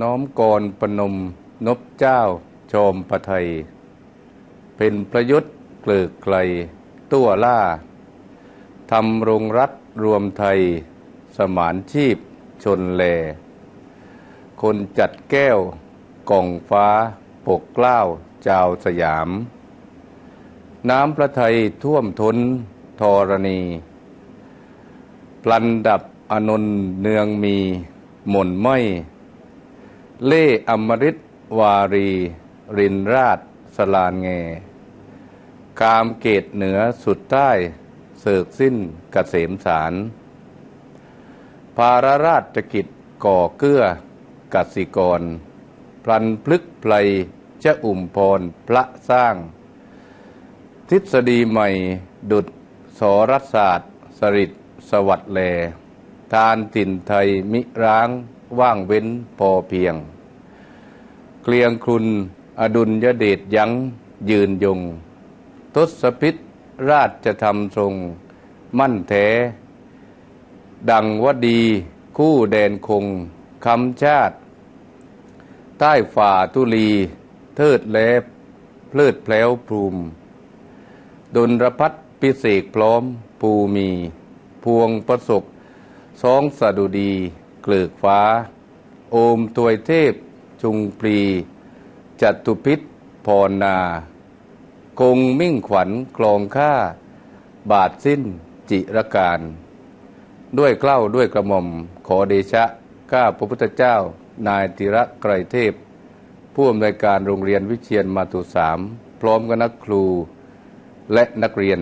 น้อมกรปนม นบเจ้า ชมประไทย เป็นประยุทธ์เกลือกไกล ตัวล่าทำรงรัฐรวมไทย สมานชีพ ชนแล คนจัดแก้ว กล่องฟ้า ปกเกล้าวเจ้าสยาม น้ำพระไทยท่วมท้นธรณีพลันดับอนนเนืองมี หม่นม้อย เล่อมฤตวารี รินราช สลานแงกามเกตเหนือสุดใต้ เสกสิ้นกเกษมสาร ภารราชกิจก่อเกื้อกสิกร พลันพลึกไพลจะอุ่มพรพระสร้าง ทฤษฎีใหม่ดุดสรศาสตร์ สริตสวัสดแล ทานถิ่นไทยมิร้าง ว่างเว้นพอเพียง เกลียงครุนอดุลยเดชยั้งยืนยง ทศพิษราชธรรมทรง มั่นแท้ ดังวดีคู่แดนคงคำชาติ ใต้ฝ่าทุลี เทิดแลเพลิดแผลวพรูมดนรพัฒพิเศษพร้อมภูมี พวงประสบสองสะดุดี เกลือกฟ้า โอมตวยเทพ จุงปรี จัตุพิษพรนาคงมิ่งขวัญกลองค่าบาทสิ้นจิรการ ด้วยเกล้าด้วยกระหม่อมขอเดชะ ข้าพระพุทธเจ้า นายติระไกรเทพ ผู้อำนวยการโรงเรียนวิเชียนมาตุสาม พร้อมกับนักครูและนักเรียน